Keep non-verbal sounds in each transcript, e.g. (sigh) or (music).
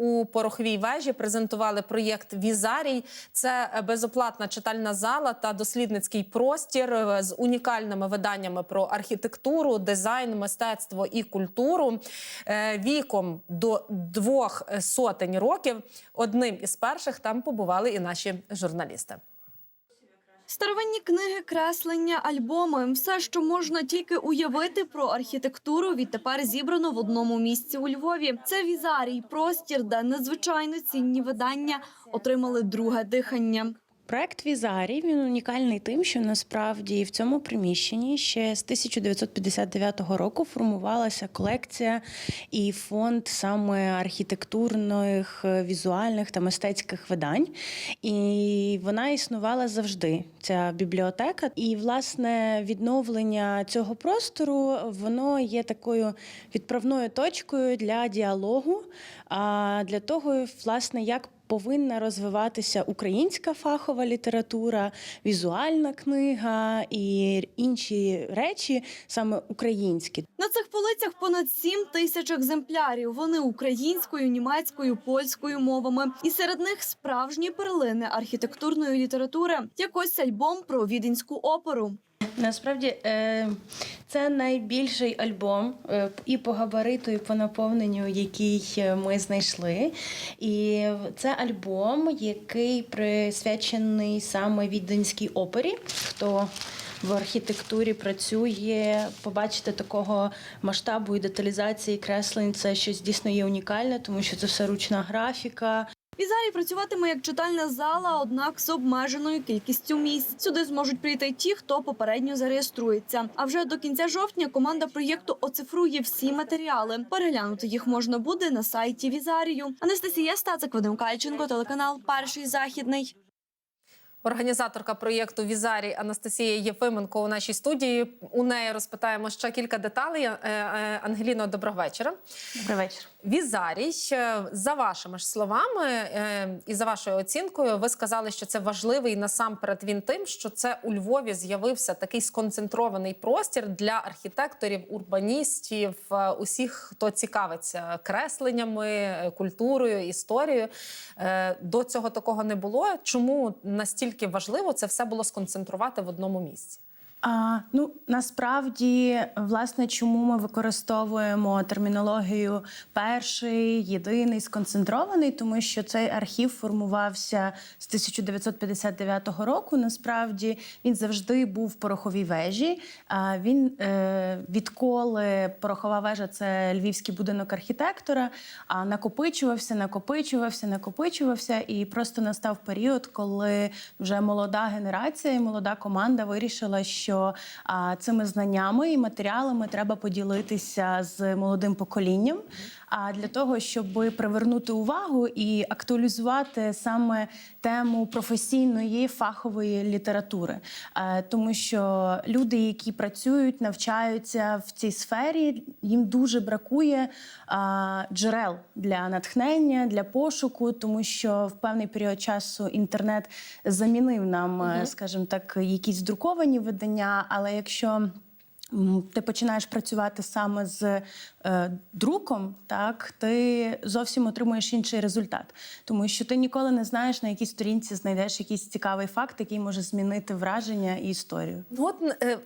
у пороховій вежі презентували проєкт Візарій. Це е, безоплатна читальна зала та дослідницький простір е, з унікальними виданнями про архітектуру, дизайн, мистецтво і культуру Е, віком до двох сотень років. Одним із перших там побували і наші журналісти. Старовинні книги, креслення, альбоми все, що можна тільки уявити про архітектуру, відтепер зібрано в одному місці у Львові. Це візарій, простір, де надзвичайно цінні видання отримали друге дихання. Проект Візарій він унікальний тим, що насправді в цьому приміщенні ще з 1959 року формувалася колекція і фонд саме архітектурних, е, візуальних та мистецьких видань. І вона існувала завжди. Ця бібліотека. І власне відновлення цього простору воно є такою відправною точкою для діалогу, а для того, власне, як повинна розвиватися українська фахова література, візуальна книга і інші речі, саме українські. На цих полицях понад 7 тисяч екземплярів. Вони українською, німецькою, польською мовами. І серед них справжні перлини архітектурної літератури. Як ось альбом про віденську оперу. Насправді е, це найбільший альбом е, і по габариту, і по наповненню, який е, ми знайшли. І це альбом, який присвячений саме віденській опері. Хто в архітектурі працює, побачити такого масштабу і деталізації креслень це щось дійсно є унікальне, тому що це все ручна графіка. Візарій працюватиме як читальна зала, однак з обмеженою кількістю місць. Сюди зможуть прийти ті, хто попередньо зареєструється. А вже до кінця жовтня команда проєкту оцифрує всі матеріали. Переглянути їх можна буде на сайті Візарію. Анастасія Стацик, Вадим Кальченко, телеканал Перший західний. Організаторка проєкту Візарій Анастасія Єфименко у нашій студії. У неї розпитаємо ще кілька деталей. Е, е, Ангеліно, доброго вечора. Добрий вечір. Візарій, е, за вашими ж словами і за вашою оцінкою, ви сказали, що це важливий насамперед він тим, що це у Львові з'явився такий сконцентрований простір для архітекторів, урбаністів, усіх, хто цікавиться кресленнями, культурою, історією. До цього такого не було. Чому настільки важливо це все було сконцентрувати в одному місці? А, ну насправді, власне, чому ми використовуємо термінологію перший, єдиний, сконцентрований, тому що цей архів формувався з 1959 року. Насправді він завжди був в пороховій вежі. А він е, відколи порохова вежа це львівський будинок архітектора, а накопичувався, накопичувався, накопичувався, і просто настав період, коли вже молода генерація і молода команда вирішила, що а, цими знаннями і матеріалами треба поділитися з молодим поколінням. А для того, щоб привернути увагу і актуалізувати саме тему професійної фахової літератури, Е, тому що люди, які працюють, навчаються в цій сфері, їм дуже бракує джерел для натхнення, для пошуку, тому що в певний період часу інтернет замінив нам, е, скажімо так, якісь друковані видання. Але якщо ти починаєш працювати саме з е, друком, так ти зовсім отримуєш інший результат, тому що ти ніколи не знаєш, на якій сторінці знайдеш якийсь цікавий факт, який може змінити враження і історію. Ну, от е, е,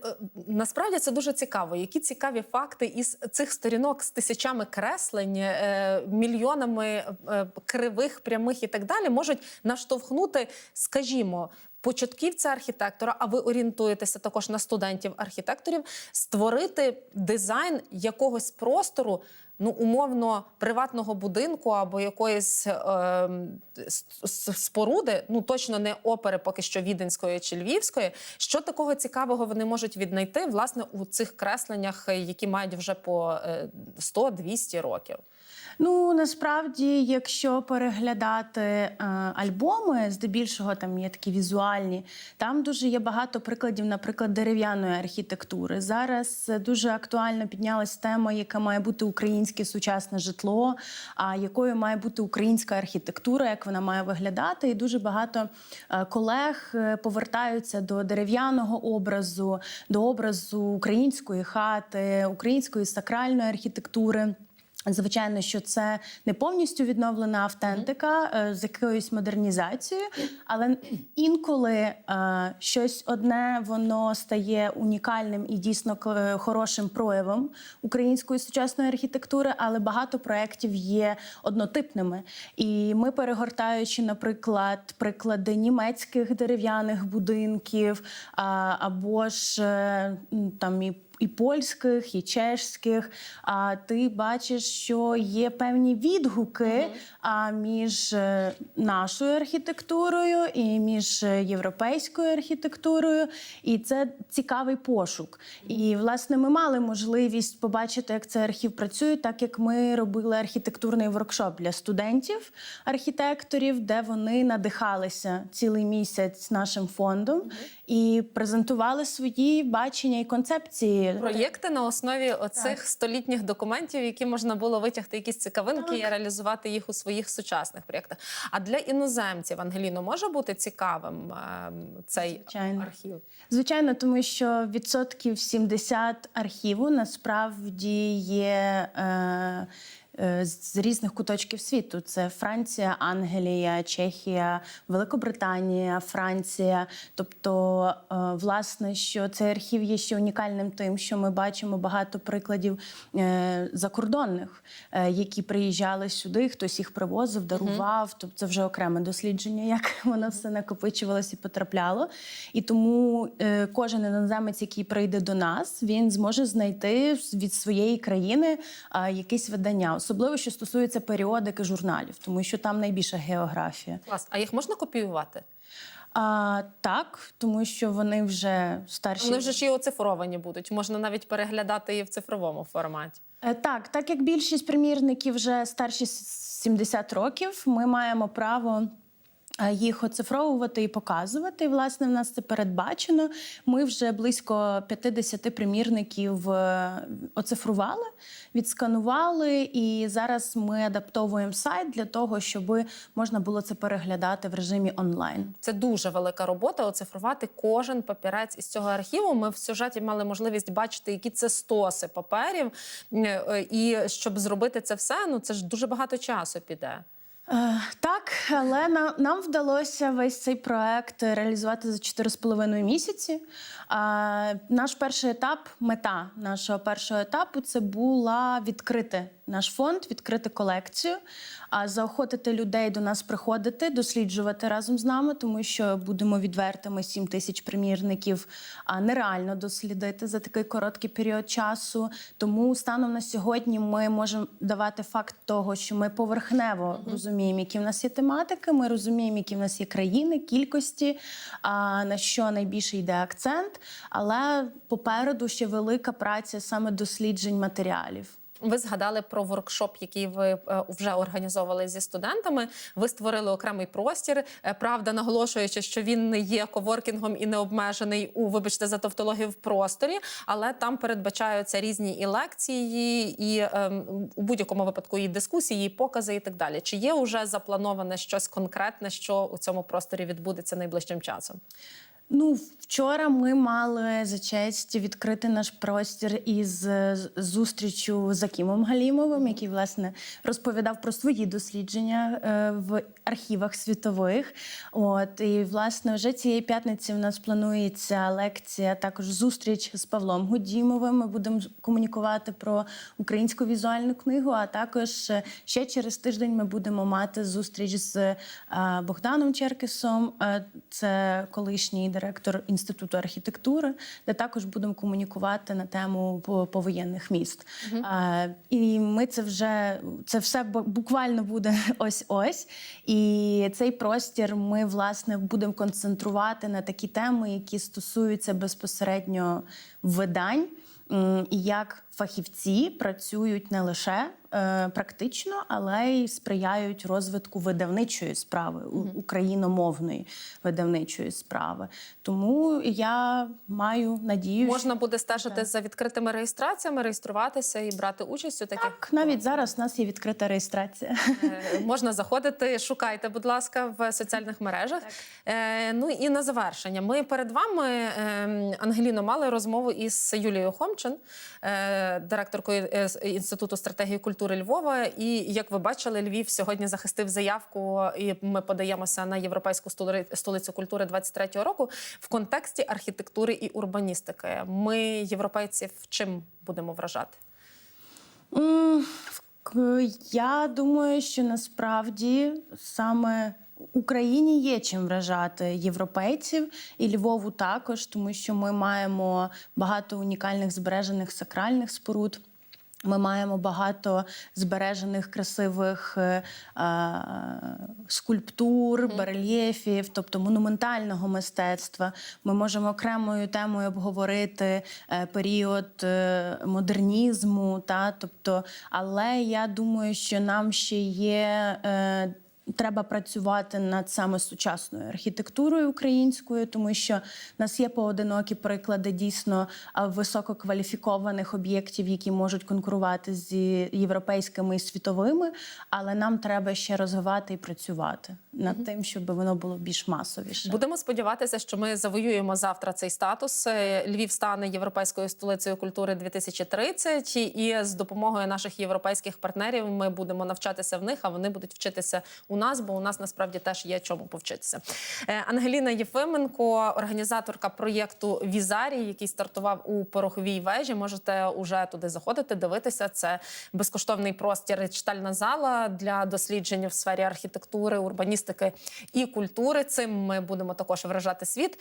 насправді це дуже цікаво. Які цікаві факти із цих сторінок з тисячами креслень, е, мільйонами е, кривих, прямих і так далі можуть наштовхнути, скажімо. Початківця архітектора, а ви орієнтуєтеся також на студентів-архітекторів, створити дизайн якогось простору, ну умовно приватного будинку або якоїсь е, споруди, ну точно не опери, поки що віденської чи львівської. Що такого цікавого вони можуть віднайти власне у цих кресленнях, е, які мають вже по е, 100-200 років? Ну насправді, якщо переглядати е, альбоми, здебільшого там є такі візуальні, там дуже є багато прикладів, наприклад, дерев'яної архітектури. Зараз е, дуже актуально піднялась тема, яка має бути українське сучасне житло, а якою має бути українська архітектура, як вона має виглядати. І дуже багато е, колег е, повертаються до дерев'яного образу, до образу української хати, української сакральної архітектури. Звичайно, що це не повністю відновлена автентика е, з якоюсь модернізацією, але інколи е, щось одне воно стає унікальним і дійсно к- хорошим проявом української сучасної архітектури, але багато проєктів є однотипними. І ми, перегортаючи, наприклад, приклади німецьких дерев'яних будинків, або ж е, там і і польських, і чешських. А ти бачиш, що є певні відгуки а, між е, нашою архітектурою і між е, європейською архітектурою. І це цікавий пошук. І власне ми мали можливість побачити, як цей архів працює, так як ми робили архітектурний воркшоп для студентів, архітекторів, де вони надихалися цілий місяць нашим фондом і презентували свої бачення і концепції. Проєкти на основі оцих столітніх документів, які можна було витягти якісь цікавинки і реалізувати їх у своїх сучасних проєктах. А для іноземців Ангеліно може бути цікавим е, цей Звичайно. архів? Звичайно, тому що відсотків 70 архіву насправді є. Е, з різних куточків світу: це Франція, Ангелія, Чехія, Великобританія, Франція. Тобто, е, власне, що цей архів є ще унікальним тим, що ми бачимо багато прикладів е, закордонних, е, які приїжджали сюди, хтось їх привозив, дарував. Тобто це вже окреме дослідження, (laughs) як воно все накопичувалося і потрапляло. І тому е, кожен іноземець, який прийде до нас, він зможе знайти від своєї країни а, якесь видання, особливо що стосується періодики журналів, тому що там найбільша географія. Клас. А їх можна копіювати? А, так, тому що вони вже старші. Вони вже ж і оцифровані будуть. Можна навіть переглядати її в цифровому форматі. Е, Так, так як більшість примірників вже старші с- 70 років, ми маємо право. Е, Їх оцифровувати і показувати. І, власне, в нас це передбачено. Ми вже близько 50 примірників е, оцифрували, відсканували, і зараз ми адаптовуємо сайт для того, щоб можна було це переглядати в режимі онлайн. Це дуже велика робота оцифрувати кожен папірець із цього архіву. Ми в сюжеті мали можливість бачити, які це стоси паперів. Е, І щоб зробити це все, ну це ж дуже багато часу піде. Е, Так, але нам, вдалося весь цей проект реалізувати за 4,5 місяці. А, наш перший етап, мета нашого першого етапу це була відкрити наш фонд, відкрити колекцію, а заохотити людей до нас приходити, досліджувати разом з нами, тому що будемо відвертими 7 тисяч примірників а, нереально дослідити за такий короткий період часу. Тому станом на сьогодні ми можемо давати факт того, що ми поверхнево розуміємо, які в нас є тематики, ми розуміємо, які в нас є країни, кількості, а, на що найбільше йде акцент. Але попереду ще велика праця саме досліджень матеріалів. Ви згадали про воркшоп, який ви е, вже організовували зі студентами. Ви створили окремий простір. Е, Правда, наголошуючи, що він не є коворкінгом і не обмежений у вибачте за тавтологію в просторі, але там передбачаються різні і лекції, і ем, у будь-якому випадку і дискусії, і покази, і так далі. Чи є вже заплановане щось конкретне, що у цьому просторі відбудеться найближчим часом? Ну, вчора ми мали за честь відкрити наш простір із е, зустрічю з Акімом Галімовим, який власне розповідав про свої дослідження е, в архівах світових. От і власне вже цієї п'ятниці в нас планується лекція, також зустріч з Павлом Гудімовим. Ми будемо комунікувати про українську візуальну книгу. А також е, ще через тиждень ми будемо мати зустріч з Богданом Черкесом. Це колишній директор інституту архітектури, де також будемо комунікувати на тему повоєнних міст. Е, І ми це вже це все буквально буде (laughs) ось ось. І цей простір ми власне будемо концентрувати на такі теми, які стосуються безпосередньо видань. І як фахівці працюють не лише е, практично, але й сприяють розвитку видавничої справи, україномовної видавничої справи. Тому я маю надію, Можна буде стежити за відкритими реєстраціями, реєструватися і брати участь у таких що навіть зараз у нас є відкрита реєстрація. Е, Можна заходити, шукайте, будь ласка, в соціальних мережах. Е, ну і на завершення. Ми перед вами, е, Ангеліно, мали розмову із Юлією Хомчин, е, е, директоркою е, інституту стратегії культури Львова. І як ви бачили, Львів сьогодні захистив заявку, і ми подаємося на європейську столицю культури 23-го року в контексті архітектури і урбаністики. Ми, європейців, чим будемо вражати? Я думаю, що насправді саме Україні є чим вражати європейців і Львову також, тому що ми маємо багато унікальних збережених сакральних споруд. Ми маємо багато збережених красивих е, е, скульптур, барельєфів, тобто монументального мистецтва. Ми можемо окремою темою обговорити е, період е, модернізму. Та, тобто, але я думаю, що нам ще є. Е, Треба працювати над саме сучасною архітектурою українською, тому що в нас є поодинокі приклади дійсно висококваліфікованих об'єктів, які можуть конкурувати з європейськими і світовими. Але нам треба ще розвивати і працювати над тим, щоб воно було більш масовіше. Будемо сподіватися, що ми завоюємо завтра цей статус. Е, Львів стане європейською столицею культури 2030, і з допомогою наших європейських партнерів ми будемо навчатися в них, а вони будуть вчитися у нас, бо у нас насправді теж є чому повчитися. Е, Ангеліна Єфименко, організаторка проєкту Візарій, який стартував у пороховій вежі. Можете уже туди заходити, дивитися. Це безкоштовний простір читальна зала для досліджень в сфері архітектури, урбаністики і культури. Цим ми будемо також вражати світ.